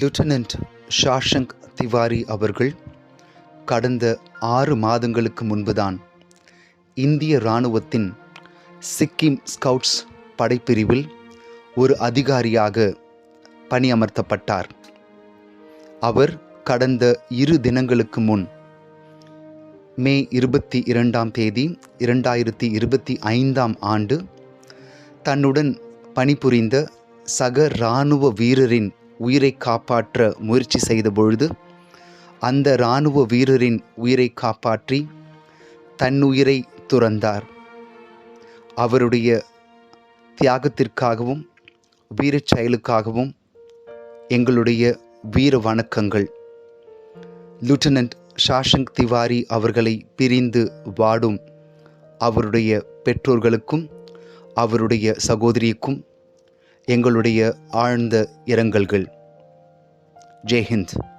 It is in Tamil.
லுட்டனன்ட் ஷாஷங்க் திவாரி அவர்கள் கடந்த ஆறு மாதங்களுக்கு முன்புதான் இந்திய இராணுவத்தின் சிக்கிம் ஸ்கவுட்ஸ் படைப்பிரிவில் ஒரு அதிகாரியாக பணியமர்த்தப்பட்டார். அவர் கடந்த இரு தினங்களுக்கு முன் மே இருபத்தி இரண்டாம் தேதி இரண்டாயிரத்தி இருபத்தி ஐந்தாம் ஆண்டு தன்னுடன் பணிபுரிந்த சக இராணுவ வீரரின் உயிரை காப்பாற்ற முயற்சி செய்த பொழுது அந்த இராணுவ வீரரின் உயிரை காப்பாற்றி தன்னுயிரை துறந்தார். அவருடைய தியாகத்திற்காகவும் வீரச் செயலுக்காகவும் எங்களுடைய வீர வணக்கங்கள். லூட்டனன்ட் ஷாஷங்க் திவாரி அவர்களை பிரிந்து வாடும் அவருடைய பெற்றோர்களுக்கும் அவருடைய சகோதரிக்கும் எங்களுடைய ஆழ்ந்த இரங்கல்கள். ஜெய்ஹிந்த்.